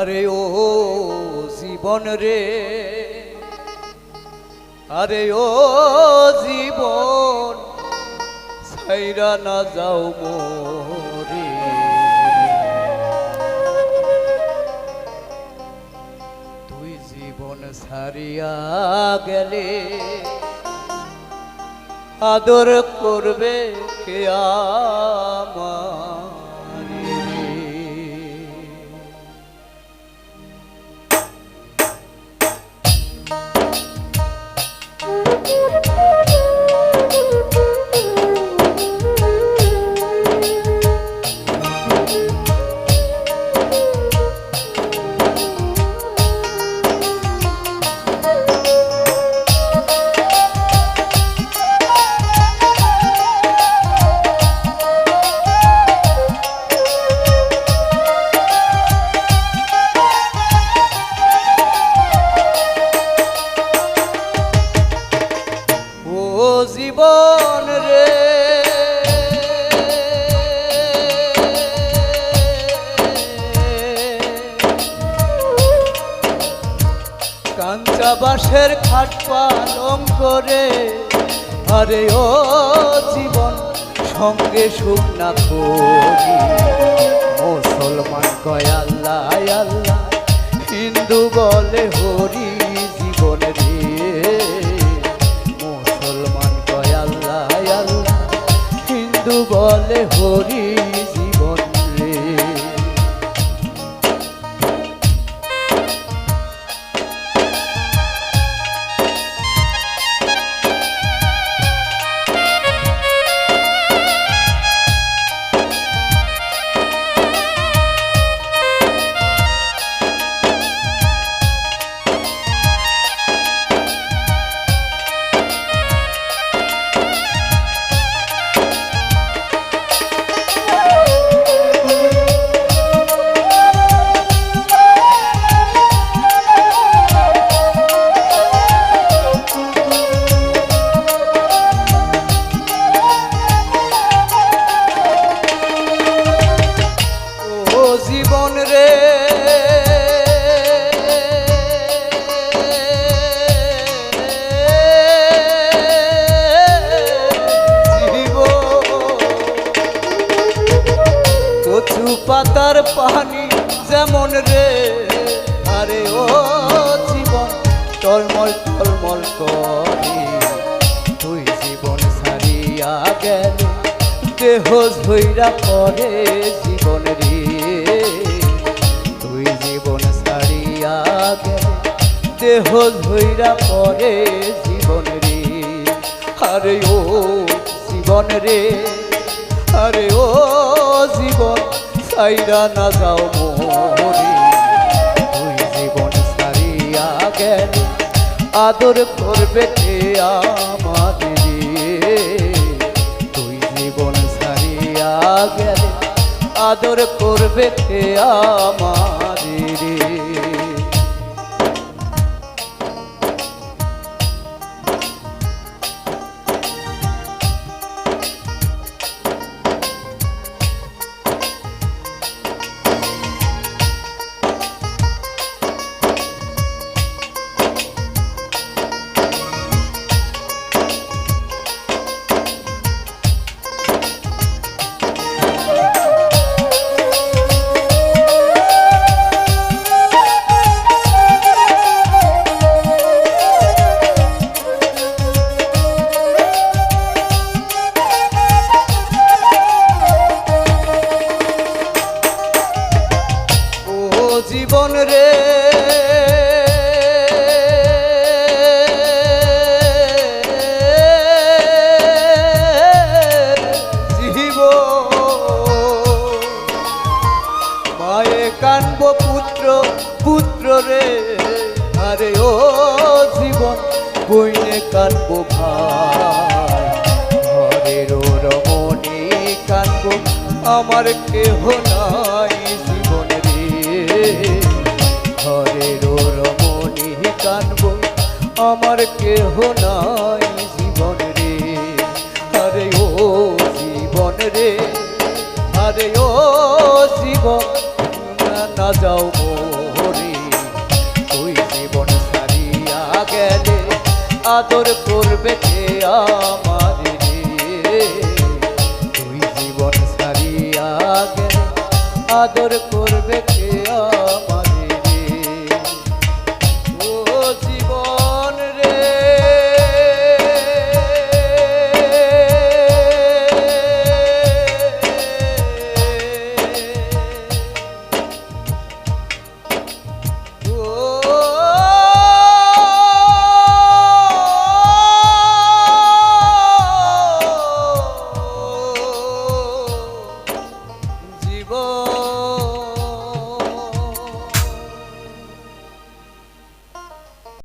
আরে ও জীবন রে, আরে ও জীবন, ছাইরা না যাও মোরে। তুই জীবন ছাড়িয়া গেলে আদর করবে কে আমারে বাঁশের খাট পালং করে। আরে ও জীবন, সঙ্গে সুখ না করি। মুসলমান কয় আল্লাহ আল্লাহ, হিন্দু বলে হরি জীবন রে। মুসলমান কয় আল্লাহ আল্লাহ, হিন্দু বলে হরি পাতার পানি যেমন রে। আরে ও জীবন, টলমল টলমল করি তুই জীবন সারিয়া গেলে দেহ ধৈরা পরে জীবন রে। তুই জীবন সারিয়া গেলে দেহ ধৈরা পরে জীবন রে। আরে ও জীবন রে, আরে ও জীবন সাইরা না যাও মোরে। তুই জীবন সারিয়া গেল, আদর করবে কে আমাদের তুই জীবন সারিয়া গেল, আদর করবে কে আমাদের পুত্র রে। আরে ও জীবন, বইনে কানব ভাই। ঘরের রমণী কানব, আমার কেহ নাই জীবন রে। ঘরের রমণী কানব, আমার কেহ নাই আদর করবে কে আমার। তুই জীবন সারিয়া আদর করবে কে